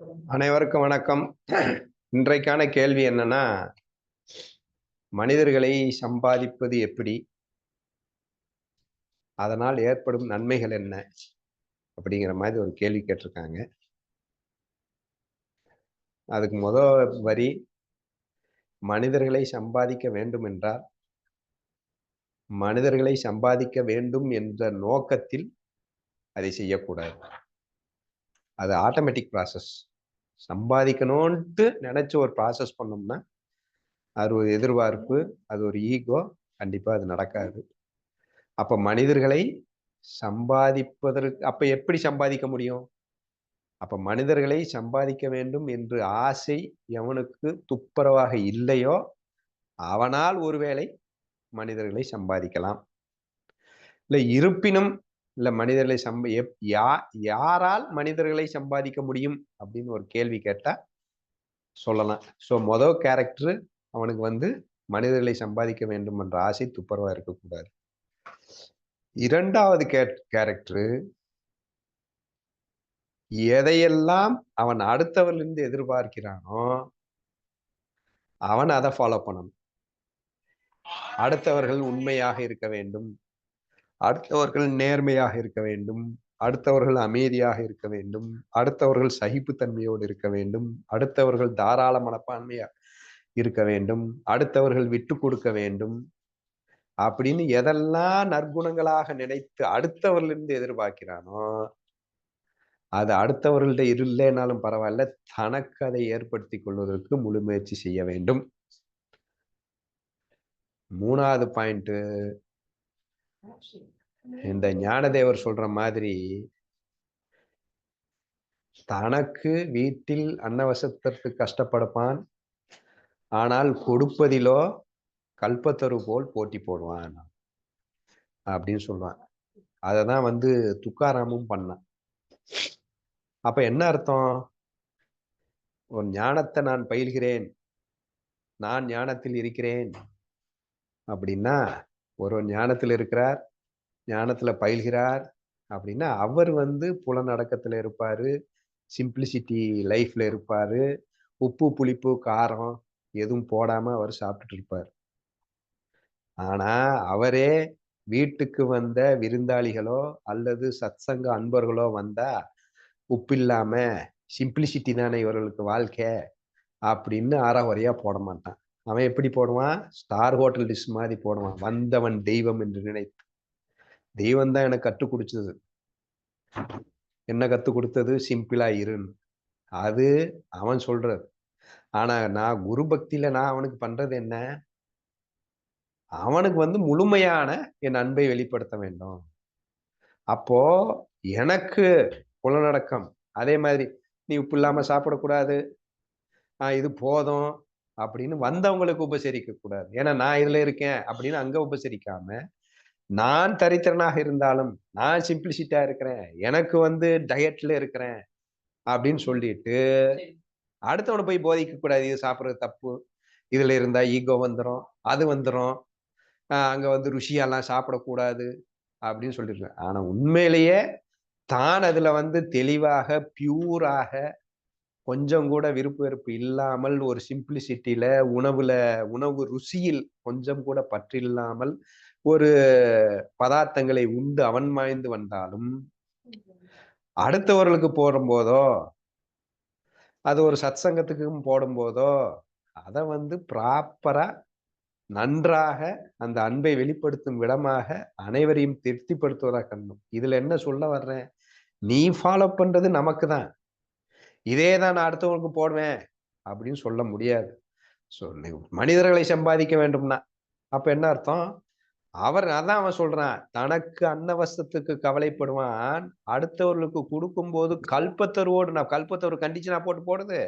அனைவருக்கும் வணக்கம். இன்றைக்கான கேள்வி என்னன்னா மனிதர்களை சம்பாதிப்பது எப்படி? அதனால் ஏற்படும் நன்மைகள் என்ன? அப்படிங்கிற மாதிரி ஒரு கேள்வி கேட்டிருக்காங்க. அதுக்கு முத வரி மனிதர்களை சம்பாதிக்க வேண்டும் என்றால் மனிதர்களை சம்பாதிக்க வேண்டும் என்ற நோக்கத்தில் அதை செய்யக்கூடாது. அது ஆட்டோமேட்டிக் ப்ராசஸ் சம்பாதிக்கணும்ன்ட்டு நினைச்சு ஒரு ப்ராசஸ் பண்ணோம்னா அது ஒரு எதிர்பார்ப்பு அது ஒரு ஈகோ கண்டிப்பா அது நடக்காது. அப்ப மனிதர்களை சம்பாதிப்பதற்கு அப்ப எப்படி சம்பாதிக்க முடியும்? அப்ப மனிதர்களை சம்பாதிக்க வேண்டும் என்று ஆசை எவனுக்கு துப்புரவாக இல்லையோ அவனால் ஒருவேளை மனிதர்களை சம்பாதிக்கலாம். இல்லை இருப்பினும் இல்ல மனிதர்களை சம்ப யா யாரால் மனிதர்களை சம்பாதிக்க முடியும்? அப்படின்னு ஒரு கேள்வி கேட்டா சொல்லலாம். ஸோ மொதல் கேரக்டரு அவனுக்கு வந்து மனிதர்களை சம்பாதிக்க வேண்டும் என்ற ஆசை துப்புரவா இருக்கக்கூடாது. இரண்டாவது கே கேரக்டரு எதையெல்லாம் அவன் அடுத்தவர்களிருந்து எதிர்பார்க்கிறானோ அவன் அதை ஃபாலோ பண்ணணும். அடுத்தவர்கள் உண்மையாக இருக்க வேண்டும். அடுத்தவர்கள் நேர்மையாக இருக்க வேண்டும். அடுத்தவர்கள் அமைதியாக இருக்க வேண்டும். அடுத்தவர்கள் சகிப்புத்தன்மையோடு இருக்க வேண்டும். அடுத்தவர்கள் தாராள மனப்பான்மையா இருக்க வேண்டும். அடுத்தவர்கள் விட்டு கொடுக்க வேண்டும். அப்படின்னு எதெல்லாம் நற்குணங்களாக நினைத்து அடுத்தவர்களிருந்து எதிர்பார்க்கிறானோ அது அடுத்தவர்கள்ட்ட இல்லைனாலும் பரவாயில்ல தனக்கு அதை ஏற்படுத்தி கொள்வதற்கு முழு முயற்சி செய்ய வேண்டும். மூணாவது பாயிண்ட் இந்த ஞானதேவர் சொல்ற மாதிரி தனக்கு வீட்டில் அன்னவசத்திற்கு கஷ்டப்படுப்பான் ஆனால் கொடுப்பதிலோ கல்பத்தரு போல் போட்டி போடுவான் அப்படின்னு சொல்லுவான் அதை தான் வந்து துக்காராமும் பண்ணான் அப்ப என்ன அர்த்தம்? ஒரு ஞானத்தை நான் பயில்கிறேன் நான் ஞானத்தில் இருக்கிறேன் அப்படின்னா ஒரு ஞானத்தில் இருக்கிறார் ஞானத்தில் பயில்கிறார் அப்படின்னா அவர் வந்து புலநடக்கத்தில் இருப்பார் சிம்பிளிசிட்டி லைஃப்ல இருப்பார் உப்பு புளிப்பு காரம் எதுவும் போடாமல் அவர் சாப்பிட்டுட்டு இருப்பார். ஆனால் அவரே வீட்டுக்கு வந்த விருந்தாளிகளோ அல்லது சத்சங்க அன்பர்களோ வந்தா உப்பு இல்லாம சிம்பிளிசிட்டி தானே இவர்களுக்கு வாழ்க்கை அப்படின்னு அறகுறையா போட மாட்டான். அவன் எப்படி போடுவான்? ஸ்டார் ஹோட்டல் டிஷ் மாதிரி போடுவான். வந்தவன் தெய்வம் என்று நினைத்து. தெய்வம் தான் எனக்கு கற்றுக் கொடுத்தது. என்ன கற்றுக் கொடுத்தது? சிம்பிளா இருன்னு அது அவன் சொல்றது ஆனா நான் குரு பக்தியில நான் அவனுக்கு பண்றது என்ன? அவனுக்கு வந்து முழுமையான என் அன்பை வெளிப்படுத்த வேண்டும். அப்போ எனக்கு புலநடக்கம் அதே மாதிரி நீ உப்பு இல்லாம சாப்பிடக்கூடாது. இது போதும். அப்படின்னு வந்தவங்களுக்கு உபசரிக்க கூடாது. ஏன்னா நான் இதுல இருக்கேன் அப்படின்னு அங்க உபசரிக்காம நான் தரித்திரனாக இருந்தாலும் நான் சிம்பிளிசிட்டா இருக்கிறேன் எனக்கு வந்து டயட்ல இருக்கிறேன் அப்படின்னு சொல்லிட்டு அடுத்தவனை போய் போதிக்க கூடாது. இது சாப்பிட்றது தப்பு. இதுல இருந்தா ஈகோ வந்துடும் அது வந்துடும் அங்க வந்து ருசியெல்லாம் சாப்பிடக்கூடாது அப்படின்னு சொல்லிட்டு ஆனா உண்மையிலேயே தான் அதுல வந்து தெளிவாக பியூராக கொஞ்சம் கூட விருப்பு வெறுப்பு இல்லாமல் ஒரு சிம்பிளிசிட்டியில உணவுல உணவு ருசியில் கொஞ்சம் கூட பற்றில்லாமல் ஒரு பதார்த்தங்களை உண்டு அவன் மாய்ந்து வந்தாலும் அடுத்தவர்களுக்கு போடும்போதோ அது ஒரு சத் சங்கத்துக்கும் போடும்போதோ அதை வந்து ப்ராப்பரா நன்றாக அந்த அன்பை வெளிப்படுத்தும் விடமாக அனைவரையும் திருப்திப்படுத்துவதா கண்ணும். இதுல என்ன சொல்ல வர்றேன்? நீ ஃபாலோ பண்றது நமக்கு தான் இதே தான் நான் அடுத்தவங்களுக்கு போடுவேன் அப்படின்னு சொல்ல முடியாது. ஸோ மனிதர்களை சம்பாதிக்க வேண்டும்னா அப்ப என்ன அர்த்தம்? அவர் அதான் அவன் சொல்றான் தனக்கு அன்னவசத்துக்கு கவலைப்படுவான் அடுத்தவர்களுக்கு கொடுக்கும் போது கல்பத்தருவோடு நான் கல்பத்தரு கண்டிஷனா போட்டு போடுது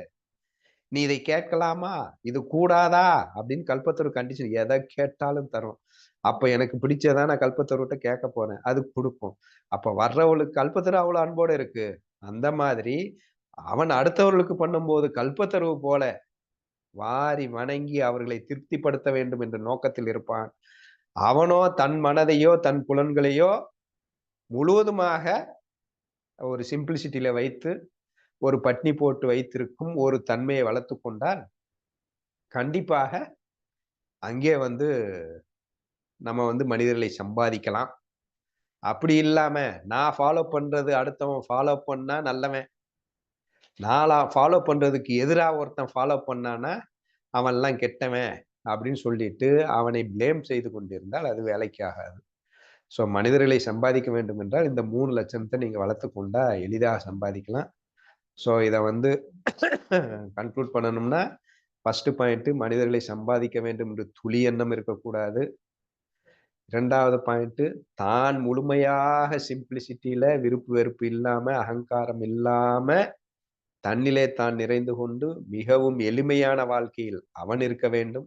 நீ இதை கேட்கலாமா? இது கூடாதா? அப்படின்னு கல்பத்தரு கண்டிஷன் எதை கேட்டாலும் தரும். அப்ப எனக்கு பிடிச்சதா நான் கல்பத்தருவிட்ட கேட்க போறேன் அது கொடுக்கும். அப்ப வர்றவளுக்கு கல்பத்தரு அவ்வளவு அன்போடு இருக்கு. அந்த மாதிரி அவன் அடுத்தவர்களுக்கு பண்ணும்போது கல்பத்தருவு போல வாரி வணங்கி அவர்களை திருப்திப்படுத்த வேண்டும் என்ற நோக்கத்தில் இருப்பான். அவனோ தன் மனதையோ தன் புலன்களையோ முழுவதுமாக ஒரு சிம்பிளிசிட்டியில வைத்து ஒரு பட்னி போட்டு வைத்திருக்கும் ஒரு தன்மையை வளர்த்து கொண்டால் கண்டிப்பாக அங்கே வந்து நம்ம வந்து மனிதர்களை சம்பாதிக்கலாம். அப்படி இல்லாம நான் ஃபாலோ பண்றது அடுத்தவன் ஃபாலோ பண்ணா நல்லவன். நாளா ஃபாலோ பண்ணுறதுக்கு எதிராக ஒருத்தன் ஃபாலோ பண்ணானா அவன்லாம் கெட்டவன் அப்படின்னு சொல்லிட்டு அவனை பிளேம் செய்து கொண்டிருந்தால் அது வேலைக்கு ஆகாது ஸோ மனிதர்களை சம்பாதிக்க வேண்டும் என்றால் இந்த மூணு லட்சத்தை நீங்கள் வளர்த்து கொண்டா எளிதாக சம்பாதிக்கலாம். ஸோ இதை வந்து கன்க்ளூட் பண்ணணும்னா ஃபஸ்ட்டு பாயிண்ட்டு மனிதர்களை சம்பாதிக்க வேண்டும் என்று துளி எண்ணம் இருக்கக்கூடாது. இரண்டாவது பாயிண்ட்டு தான் முழுமையாக சிம்பிளிசிட்டியில் விருப்பு வெறுப்பு இல்லாமல் அகங்காரம் இல்லாமல் தன்னிலே தான் நிறைந்து கொண்டு மிகவும் எளிமையான வாழ்க்கையில் அவன் இருக்க வேண்டும்.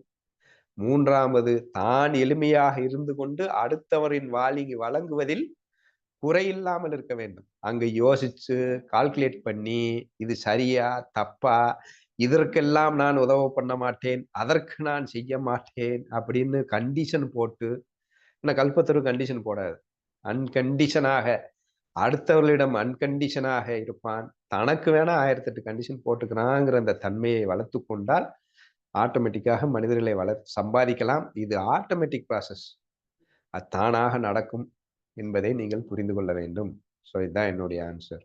மூன்றாவது தான் எளிமையாக இருந்து கொண்டு அடுத்தவரின் வாலிங்கி வழங்குவதில் குறையில்லாமல் இருக்க வேண்டும். அங்க யோசிச்சு கால்குலேட் பண்ணி இது சரியா தப்பா இதற்கெல்லாம் நான் உதவ பண்ண மாட்டேன் அதற்கு நான் செய்ய மாட்டேன் அப்படின்னு கண்டிஷன் போட்டு என்ன கல்பத்தரு கண்டிஷன் போடாது. அன்கண்டிஷனாக அடுத்தவர்களிடம் அன்கண்டிஷனாக இருப்பான். தனக்கு வேணா ஆயிரத்தி எட்டு கண்டிஷன் போட்டுக்கிறாங்கிற அந்த தன்மையை வளர்த்து கொண்டால் ஆட்டோமேட்டிக்காக மனிதர்களை வளர் சம்பாதிக்கலாம். இது ஆட்டோமேட்டிக் ப்ராசஸ் அது தானாக நடக்கும் என்பதை நீங்கள் புரிந்து கொள்ள வேண்டும். ஸோ இதுதான் என்னுடைய ஆன்சர்